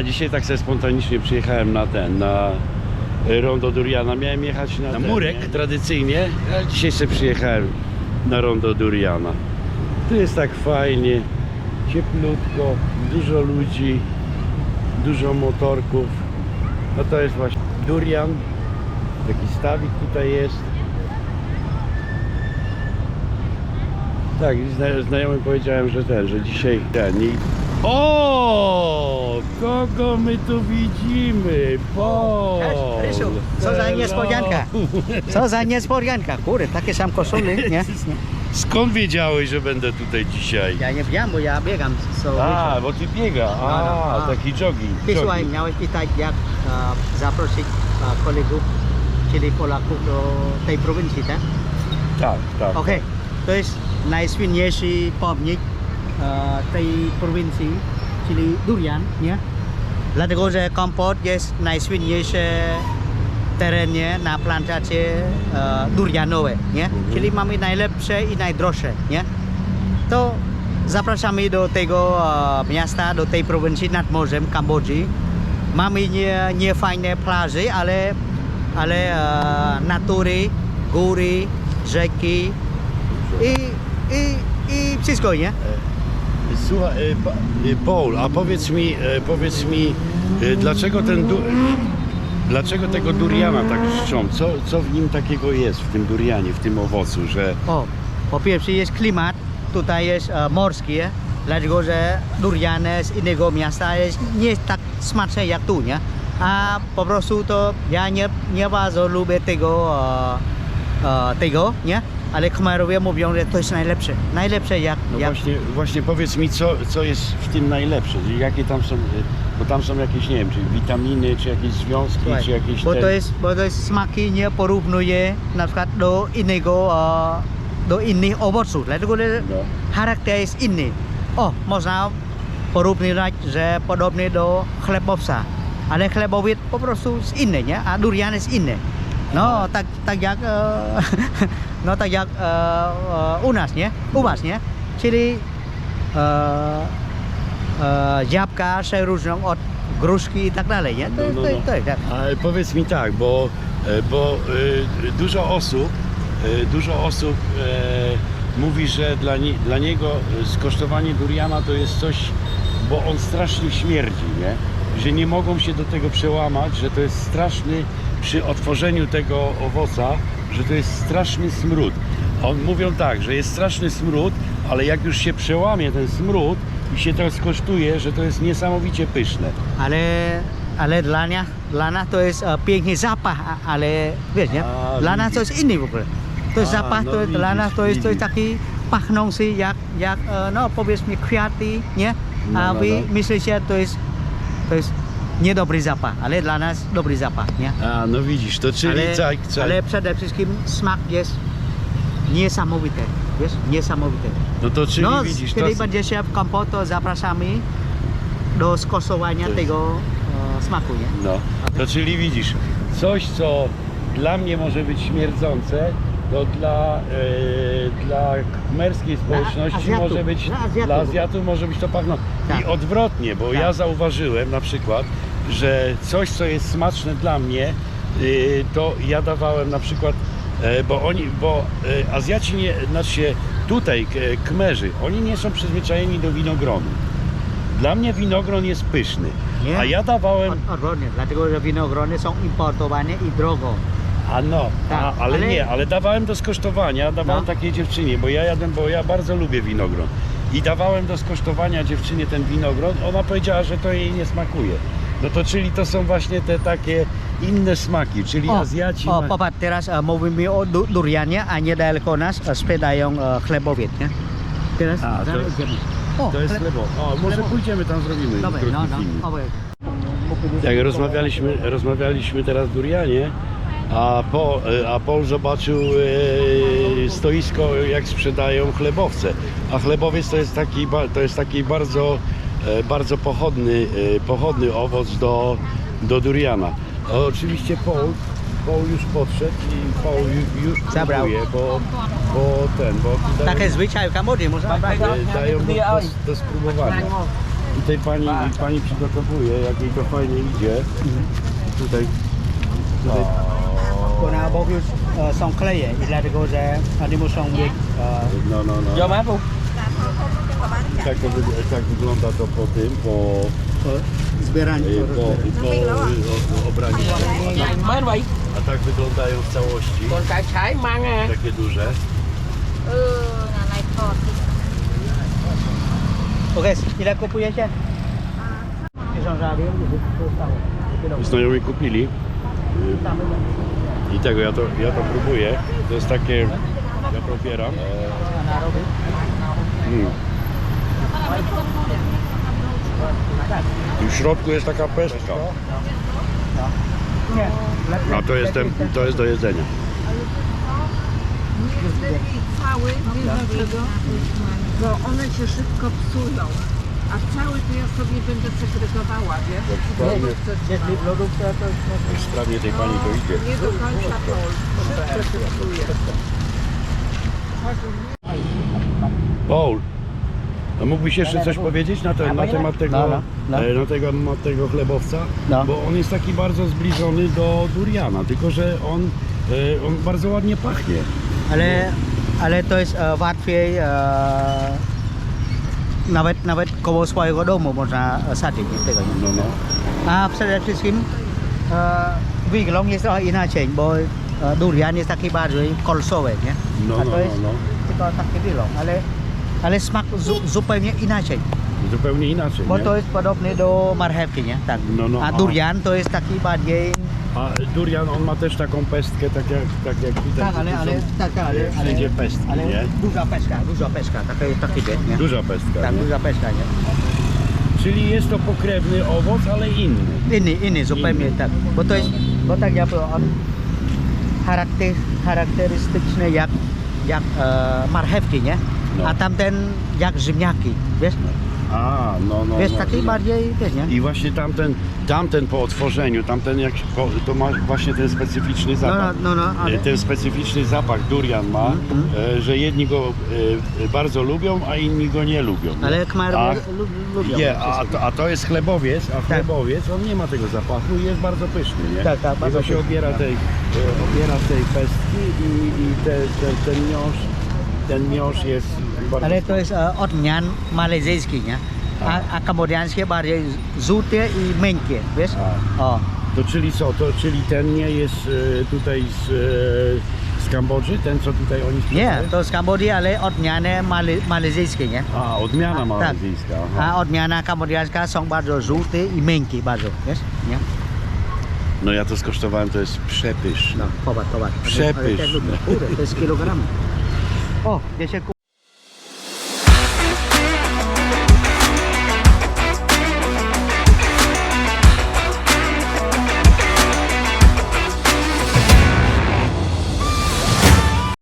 A dzisiaj tak sobie spontanicznie przyjechałem na ten, na rondo Duriana. Miałem jechać na, Na ten, murek. nie? tradycyjnie, ale dzisiaj sobie przyjechałem na rondo Duriana. Tu jest tak fajnie, cieplutko, dużo ludzi, dużo motorków. No to jest właśnie Durian. Taki stawik tutaj jest. Tak, i zna- znajomym powiedziałem, że ten, że dzisiaj ten i... O, kogo my tu widzimy? Rysiu. Co za niespodzianka. Co za niespodzianka. Kurde, takie sam koszuli, nie? Skąd wiedziałeś, że będę tutaj dzisiaj? Ja nie wiem, bo ja biegam. So, A, bo ty biega. No, no, A, a. taki jogging. Ty słuchaj, miałeś pytać, jak e, zaprosić e, kolegów, czyli Polaków do tej prowincji, tak? Tak, tak. Okej, to jest najsłynniejszy pomnik tej prowincji, czyli Durian, nie? Dlatego, że kompot jest najsłynniejszy terenie na plantacje e, durianowe, nie? Czyli mamy najlepsze i najdroższe, nie? To zapraszamy do tego e, miasta, do tej prowincji nad morzem Kambodży. Mamy nie, nie fajne plaże, ale, ale e, natury, góry, rzeki i, i, i wszystko, nie? Słuchaj, e, e, Paul, a powiedz mi, e, powiedz mi, dlaczego ten du... Dlaczego tego duriana tak czczą? Co, co w nim takiego jest, w tym durianie, w tym owocu, że... O, po pierwsze jest klimat, tutaj jest e, morski, nie? dlatego że durian z innego miasta jest nie jest tak smaczne jak tu, nie? A po prostu to ja nie, nie bardzo lubię tego, e, e, tego, nie? Ale Khmerowie mówią, że to jest najlepsze, najlepsze jak, No jak właśnie, właśnie powiedz mi, co, co jest w tym najlepsze, jakie tam są, e, bo tam są jakieś, nie wiem, czy witaminy, czy jakieś związki, Słuchaj, czy jakieś... bo ten- to jest, bo to jest smaki nie porównuje na przykład do innego, do innych owoców, dlatego że No. charakter jest inny. O, można porównywać, że podobny do chlebowca, ale chlebowiec po prostu jest inny, nie? A durian jest inny. No, tak, tak jak, e, no tak jak e, e, u nas, nie? U was, nie? Czyli e, e, jabłka się różnią od gruszki i tak dalej, nie? To, No, no, to, no. to jest tak. Ale powiedz mi tak, bo, e, bo e, dużo osób, dużo osób mówi, że dla, nie, dla niego skosztowanie duriana to jest coś, bo on strasznie śmierdzi, nie? Że nie mogą się do tego przełamać, że to jest straszny, przy otworzeniu tego owoca, że to jest straszny smród. On mówią tak, że jest straszny smród, ale jak już się przełamie ten smród i się to skosztuje, że to jest niesamowicie pyszne. Ale, ale dla, nas, dla nas to jest e, piękny zapach, a- ale wiesz, nie? A, Dla nas to jest inny w ogóle. To jest A, zapach, no to jest, dla widzisz, nas to jest, to jest widzisz. taki pachnący jak, jak e, no powiedzmy kwiaty, nie? No, A no, wy no. myślicie, to jest, to jest niedobry zapach, ale dla nas dobry zapach, nie? A, no widzisz, to czyli ale, tak, tak. ale przede wszystkim smak jest niesamowity, wiesz? Niesamowity. No to czyli no, widzisz, to, kiedy będzie się w kompot, to zapraszamy do skosowania To tego e, smaku, nie? no, to czyli widzisz, coś co dla mnie może być śmierdzące, to dla, e, dla kmerskiej społeczności Azjatów, może być, dla Azjatów. dla Azjatów może być to pachnące. Tak. I odwrotnie, bo Tak. ja zauważyłem na przykład, że coś co jest smaczne dla mnie, y, to ja dawałem na przykład, e, bo oni, bo e, Azjaci nie, znaczy się tutaj Kmerzy, oni nie są przyzwyczajeni do winogronu. Dla mnie winogron jest pyszny, Nie. a ja dawałem, Od, odwrotnie, dlatego że winogrony są importowane i drogo. a no, Tak, a, ale, ale- nie, ale dawałem do skosztowania, dawałem No. takiej dziewczynie, bo ja jadłem, bo ja bardzo lubię winogron. I dawałem do skosztowania dziewczynie ten winogron, ona powiedziała, że to jej nie smakuje. No to czyli to są właśnie te takie inne smaki, czyli Azjaci... o ma- popatrz, teraz e, mówimy o du, durianie, a niedaleko nas e, sprzedają e, chlebowiec, nie? Teraz A, to jest-. O, To jest chleb-. O, może pójdziemy tam, zrobimy Dobra, krótki no, no, obaj. Jak rozmawialiśmy, rozmawialiśmy teraz w Durianie, a, po, a Paul zobaczył e, stoisko, jak sprzedają chlebowce. A chlebowiec to jest taki, to jest taki bardzo, e, bardzo pochodny, e, pochodny owoc do, do Duriana. Oczywiście Paul, Paul już podszedł i Paul ju- już Zabrał. próbuje, bo, bo ten, bo tutaj Takie zwyczaj w Kambodży, można brać. e, dają do, do, do spróbowania. tutaj pani, pani przygotowuje, jak jej to fajnie idzie. Tutaj, tutaj Còn uh, bố uh, xong clay ấy, là được że uh, đi mua xong việc no, no, no. do má không? Tak, to, tak wygląda to po tym, po, Zbieranie. y, po, po y, o- obraniu. A tak wyglądają w całości. Takie duże. Ừ, là này thọt Ok, ile kupujecie? Znajomi kupili. I tego ja to, ja to próbuję. To jest takie, ja to opieram. Mm. I w środku jest taka pestka. Nie, lepiej. A to jest, ten, to jest do jedzenia. cały, wiesz dlaczego? Bo one się szybko psują. A cały to ja sobie będę segregowała, wiesz? Jeśli w lodówce to Jak sprawnie tej pani to idzie. Nie do końca pol. Szybko się psuje. Paul, a mógłbyś jeszcze coś powiedzieć na, ten, na temat tego, No, no, no. e, na temat tego chlebowca? No. Bo on jest taki bardzo zbliżony do duriana, tylko że on, e, on bardzo ładnie pachnie. ale, ale to jest uh, łatwiej nawet, nawet koło swojego domu można sadzić tego. No, no. A przede wszystkim e, wygląd jest trochę inaczej, bo e, durian jest taki bardziej kolsowy, nie? No, A no, to jest no, tylko taki wygląd, ale, ale smak zu, zupełnie inaczej, Zupełnie inaczej, bo nie? to jest podobny do marchewki, nie? Tak. No, no, A durian to jest taki bardziej... A durian, on ma też taką pestkę, tak jak, tak jak tutaj. Tak, ale, ale, tak, tak, ale, ale, Wszędzie pestki, ale nie? duża pestka, duża pestka, taki, taki dzień, nie? Duża pestka, Tak, nie? duża pestka, nie? Czyli jest to pokrewny owoc, ale inny. Inny, inny, zupełnie Inny. tak. Bo to jest, bo tak jak on charakter, charakterystyczny jak, jak e, marchewki, nie? No. A tamten jak ziemniaki, wiesz? A, no, no. Wiesz, no, taki no. bardziej, wiesz, nie? I właśnie tamten, tamten po otworzeniu, tamten jak po, to ma właśnie ten specyficzny No, zapach. no, no, ale... E, Ten specyficzny zapach durian ma, Mhm. e, że jedni go e, bardzo lubią, a inni go nie lubią. Ale Khmer A- lu- lubią. Nie, a to, a to jest chlebowiec, a chlebowiec on nie ma tego zapachu i jest bardzo pyszny, nie? Tak, tak, bardzo Jego się obiera tej, e, obiera tej pestki i, i te, ten, ten miąższ, ten miąższ jest bardzo Ale to jest e, odmian malezyjski, nie? A, a kambodżańskie bardziej żółte i miękkie, wiesz? O. To czyli co, to czyli ten nie jest e, tutaj z, e, z Kambodży, ten co tutaj oni Nie, sprzedają? to z Kambodży, ale odmiany male, malezyjskie, nie? A, odmiana tak. malezyjska. A aha. odmiana kambodżańska są bardzo żółte i miękkie bardzo, wiesz? Nie? No ja to skosztowałem, to jest przepyszne. No, popatrz, popatrz. Przepyszne. Kurde, to jest kilogram. O, gdzie się